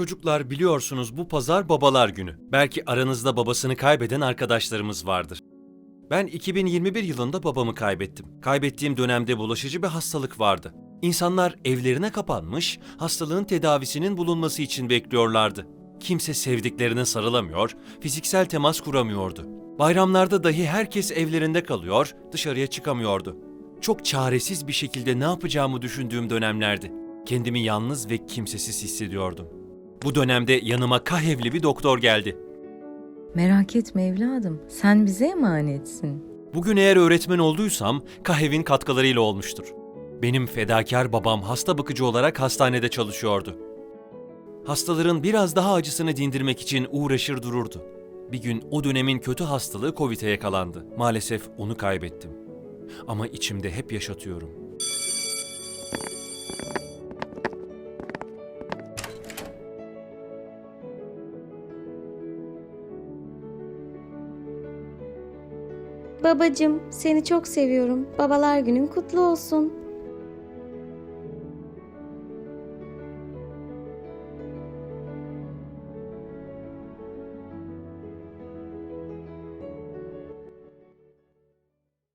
Çocuklar biliyorsunuz bu pazar babalar günü. Belki aranızda babasını kaybeden arkadaşlarımız vardır. Ben 2021 yılında babamı kaybettim. Kaybettiğim dönemde bulaşıcı bir hastalık vardı. İnsanlar evlerine kapanmış, hastalığın tedavisinin bulunması için bekliyorlardı. Kimse sevdiklerine sarılamıyor, fiziksel temas kuramıyordu. Bayramlarda dahi herkes evlerinde kalıyor, dışarıya çıkamıyordu. Çok çaresiz bir şekilde ne yapacağımı düşündüğüm dönemlerdi. Kendimi yalnız ve kimsesiz hissediyordum. Bu dönemde yanıma kahevli bir doktor geldi. Merak etme evladım, sen bize emanetsin. Bugün eğer öğretmen olduysam Kahev'in katkılarıyla olmuştur. Benim fedakar babam hasta bakıcı olarak hastanede çalışıyordu. Hastaların biraz daha acısını dindirmek için uğraşır dururdu. Bir gün o dönemin kötü hastalığı Covid'e yakalandı. Maalesef onu kaybettim. Ama içimde hep yaşatıyorum. Babacım, seni çok seviyorum. Babalar günün kutlu olsun.